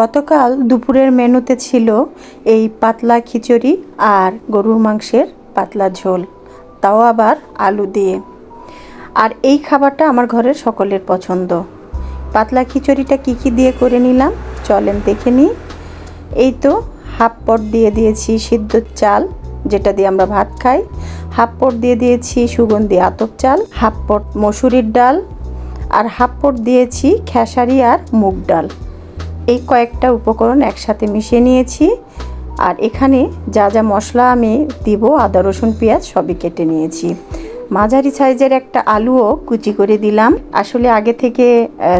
গতকাল দুপুরের মেনুতে ছিল এই পাতলা খিচুড়ি আর গরুর মাংসের পাতলা ঝোল, তাও আবার আলু দিয়ে। আর এই খাবারটা আমার ঘরের সকলের পছন্দ। পাতলা খিচুড়িটা কি কি দিয়ে করে নিলাম, চলেন দেখে নিই। এই তো হাফ পট দিয়ে দিয়েছি সিদ্ধ চাল, যেটা দিয়ে আমরা ভাত খাই। হাফ পট দিয়ে দিয়েছি সুগন্ধি আতপ চাল, হাফ পট মসুরির ডাল, আর হাফ পট দিয়েছি খেসারি আর মুগ ডাল। এই কয়েকটা উপকরণ একসাথে মিশিয়ে নিয়েছি। আর এখানে যা যা মশলা আমি দিব, আদা, রসুন, পেঁয়াজ, সবই কেটে নিয়েছি। মাঝারি সাইজের একটা আলুও কুচি করে দিলাম। আসলে আগে থেকে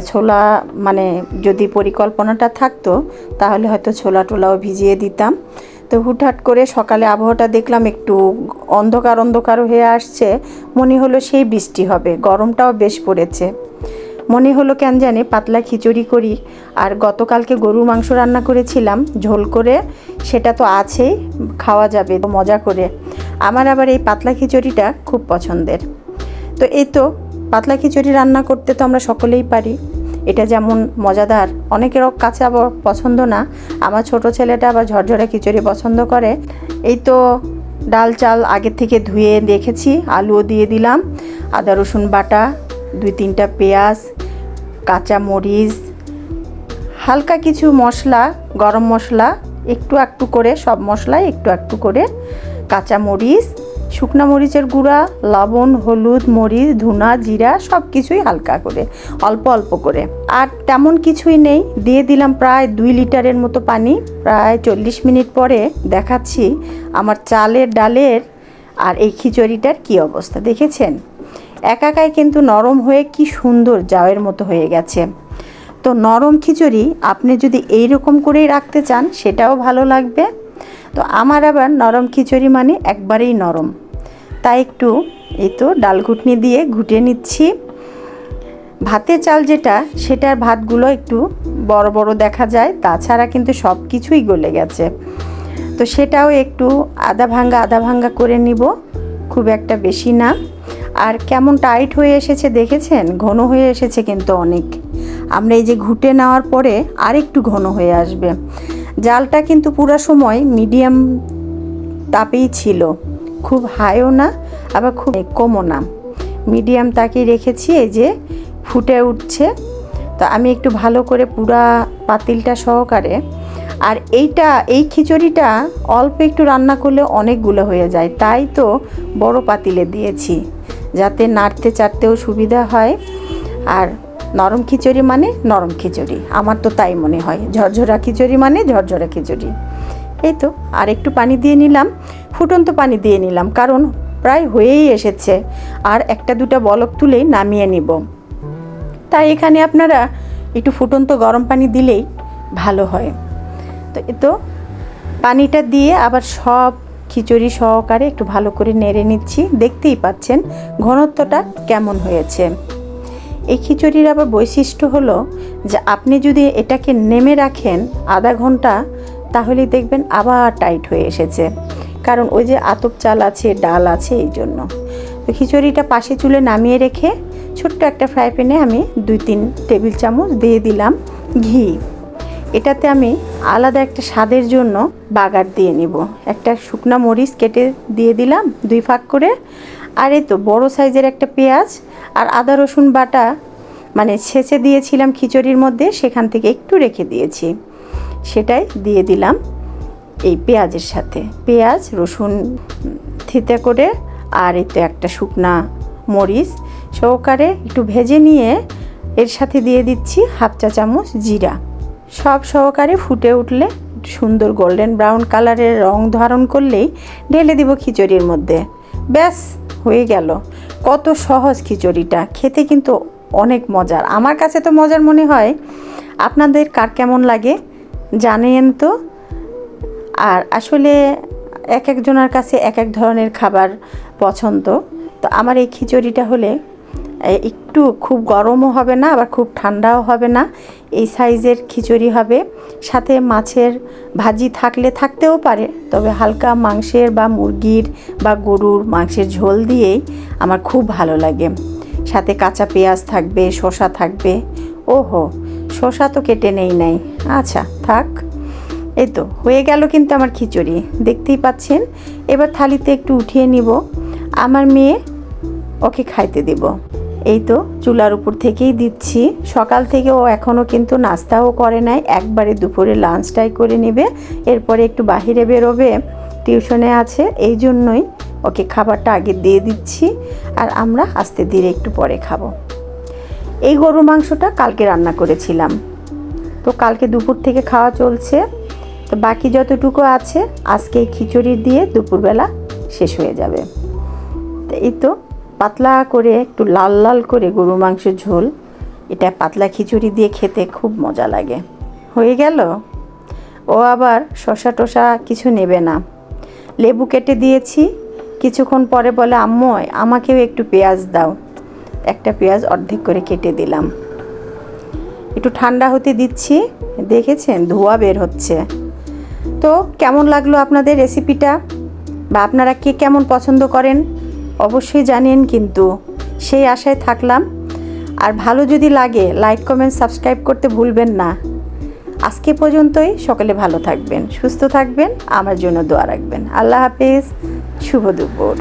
ছোলা মানে যদি পরিকল্পনাটা থাকতো, তাহলে হয়তো ছোলা টোলাও ভিজিয়ে দিতাম। তো হুটহাট করে সকালে আবহাওয়াটা দেখলাম একটু অন্ধকার অন্ধকার হয়ে আসছে। মনে হলো সেই বৃষ্টি হবে, গরমটাও বেশ পড়েছে। মনে হলো কেন জানে পাতলা খিচুড়ি করি। আর গতকালকে গরুর মাংস রান্না করেছিলাম, ঝোল করে, সেটা তো আছেই, খাওয়া যাবে তো মজা করে। আমার আবার এই পাতলা খিচুড়িটা খুব পছন্দের। তো এই তো, পাতলা খিচুড়ি রান্না করতে তো আমরা সকলেই পারি। এটা যেমন মজাদার, অনেকের কাছে আবার পছন্দ না। আমার ছোট ছেলেটা আবার ঝরঝরে খিচুড়ি পছন্দ করে। এই তো, ডাল চাল আগে থেকে ধুয়ে রেখেছি আলুও দিয়ে দিলাম, আদা রসুন বাটা, দুই তিনটা পেঁয়াজ কাঁচা মরিচ হালকা কিছু মশলা, গরম মশলা, একটু একটু করে, সব মশলায় একটু একটু করে কাঁচা মরিচ শুকনা মরিচের গুঁড়া, লবণ, হলুদ, মরিচ, ধুনা, জিরা, সব কিছুই হালকা করে, অল্প অল্প করে। আর তেমন কিছুই নেই, দিয়ে দিলাম প্রায় দুই লিটারের মতো পানি। প্রায় চল্লিশ মিনিট পরে দেখাচ্ছি আমার চালের ডালের আর এই খিচুড়িটার কি অবস্থা, দেখেছেন? একাকাই কিন্তু নরম হয়ে কি সুন্দর জাওয়ের মতো হয়ে গেছে। তো নরম খিচুড়ি আপনি যদি এই রকম করেই রাখতে চান, সেটাও ভালো লাগবে। তো আমার আবার নরম খিচুড়ি মানে একবারেই নরম। তাই একটু এই তো ডাল ঘুটনি দিয়ে ঘুটে নিচ্ছি। ভাতের চাল যেটা, সেটার ভাতগুলো একটু বড় বড় দেখা যায়, তাছাড়া কিন্তু সব কিছুই গলে গেছে। তো সেটাও একটু আধা ভাঙ্গা আধা ভাঙ্গা করে নিব, খুব একটা বেশি না। আর কেমন টাইট হয়ে এসেছে দেখেছেন? ঘন হয়ে এসেছে কিন্তু অনেক। আমরা এই যে ঘুটে নেওয়ার পরে আরেকটু ঘন হয়ে আসবে। জালটা কিন্তু পুরো সময় মিডিয়াম তাপেই ছিল। খুব হাইও না, আবার খুব কমও না। মিডিয়াম তাকে রেখেছি, এই যে ফুটে উঠছে। তো আমি একটু ভালো করে পুরা পাতিলটা সহকারে। আর এইটা, এই খিচুড়িটা অল্প একটু রান্না করলে অনেকগুলো হয়ে যায়। তাই তো বড় পাতিলে দিয়েছি। যাতে নাড়তে চাড়তেও সুবিধা হয়। আর নরম খিচুড়ি মানে নরম খিচুড়ি। আমার তো তাই মনে হয়। ঝরঝরা খিচুড়ি মানে ঝরঝরা খিচুড়ি। এই তো, আর একটু পানি দিয়ে নিলাম। ফুটন্ত পানি দিয়ে নিলাম, কারণ প্রায় হয়েই এসেছে। আর একটা দুটা বলক তুলেই নামিয়ে নিব। তাই এখানে আপনারা একটু ফুটন্ত গরম পানি দিলেই ভালো হয়। তো এ তো পানিটা দিয়ে আবার সব খিচুড়ি সহকারে একটু ভালো করে নেড়ে নিচ্ছি। দেখতেই পাচ্ছেন ঘনত্বটা কেমন হয়েছে। এই খিচুড়ির আবার বৈশিষ্ট্য হলো যে আপনি যদি এটাকে নেমে রাখেন আধা ঘণ্টা, তাহলে দেখবেন আবার টাইট হয়ে এসেছে। কারণ ওই যে আতপ চাল আছে, ডাল আছে, এই জন্য। তো খিচুড়িটা পাশে চুলে নামিয়ে রেখে ছোট্ট একটা ফ্রাই প্যানে আমি দুই তিন টেবিল চামচ দিয়ে দিলাম ঘি। এটাতে আমি আলাদা একটা স্বাদের জন্য বাগার দিয়ে নিব। একটা শুকনা মরিচ কেটে দিয়ে দিলাম দুই ফাঁক করে। আর এই তো বড় সাইজের একটা পেঁয়াজ আর আদা, রসুন বাটা মানে ছেঁচে দিয়েছিলাম খিচুড়ির মধ্যে, সেখান থেকে একটু রেখে দিয়েছি। সেটাই দিয়ে দিলাম এই পেঁয়াজের সাথে। পেঁয়াজ, রসুন থিতে করে আর এই তো একটা শুকনা মরিচ সহকারে একটু ভেজে নিয়ে এর সাথে দিয়ে দিচ্ছি হাফ চা চামচ জিরা। সব সহকারে ফুটে উঠলে সুন্দর গোল্ডেন ব্রাউন কালারের রং ধারণ করলেই ঢেলে দিব খিচুড়ির মধ্যে। ব্যাস, হয়ে গেল। কত সহজ খিচুড়িটা। খেতে কিন্তু অনেক মজার। আমার কাছে তো মজার মনে হয়, আপনাদের কার কেমন লাগে জানেন তো? আর আসলে এক একজনের কাছে এক এক ধরনের খাবার পছন্দ। তো আমার এই খিচুড়িটা হলে একটু খুব গরমও হবে না, আবার খুব ঠান্ডাও হবে না। এই সাইজের খিচুড়ি হবে। সাথে মাছের ভাজি থাকলে থাকতেও পারে, তবে হালকা মাংসের বা মুরগির বা গরুর মাংসের ঝোল দিয়েই আমার খুব ভালো লাগে। সাথে কাঁচা পেঁয়াজ থাকবে, শসা থাকবে। ওহো শশা তো কেটে নেই নাই। আচ্ছা থাক। এই তো, হয়ে গেল কিন্তু আমার খিচুড়ি। দেখতেই পাচ্ছেন? এবার থালিতে একটু উঠিয়ে নিব। আমার মেয়ে ওকে খাইতে দেব। এই তো চুলার উপর থেকেই দিচ্ছি। সকাল থেকে ও এখনও কিন্তু নাস্তাও করে নাই। একবারে দুপুরে লাঞ্চটাই করে নেবে। এরপরে একটু বাহিরে বেরোবে। টিউশনে আছে, এই জন্যই ওকে খাবারটা আগে দিয়ে দিচ্ছি। আর আমরা আস্তে ধীরে একটু পরে খাব। এই গরু মাংসটা কালকে রান্না করেছিলাম। তো কালকে দুপুর থেকে খাওয়া চলছে। তো বাকি যতটুকু আছে, আজকে এই খিচুড়ি দিয়ে দুপুরবেলা শেষ হয়ে যাবে। তো এই তো পাতলা করে, একটু লাল লাল করে গরু মাংসের ঝোল। এটা পাতলা খিচুড়ি দিয়ে খেতে খুব মজা লাগে। হয়ে গেল? ও আবার শশা টশা কিছু নেবে না। লেবু কেটে দিয়েছি। কিছুক্ষণ পরে বলে, আম্মু, আমাকেও একটু পেঁয়াজ দাও। একটা পেঁয়াজ অর্ধেক করে কেটে দিলাম। একটু ঠান্ডা হতে দিচ্ছি। দেখেছেন? ধোয়া বের হচ্ছে। তো কেমন লাগল আপনাদের রেসিপিটা? বা আপনারা কে কেমন পছন্দ করেন? অবশ্যই জানেন কিন্তু সেই আশায় থাকলাম। আর ভালো যদি লাগে লাইক কমেন্ট সাবস্ক্রাইব করতে ভুলবেন না। আজকে পর্যন্তই সকলে ভালো থাকবেন, সুস্থ থাকবেন, আমার জন্য দোয়া রাখবেন। আল্লাহ হাফিজ, শুভ দুপুর।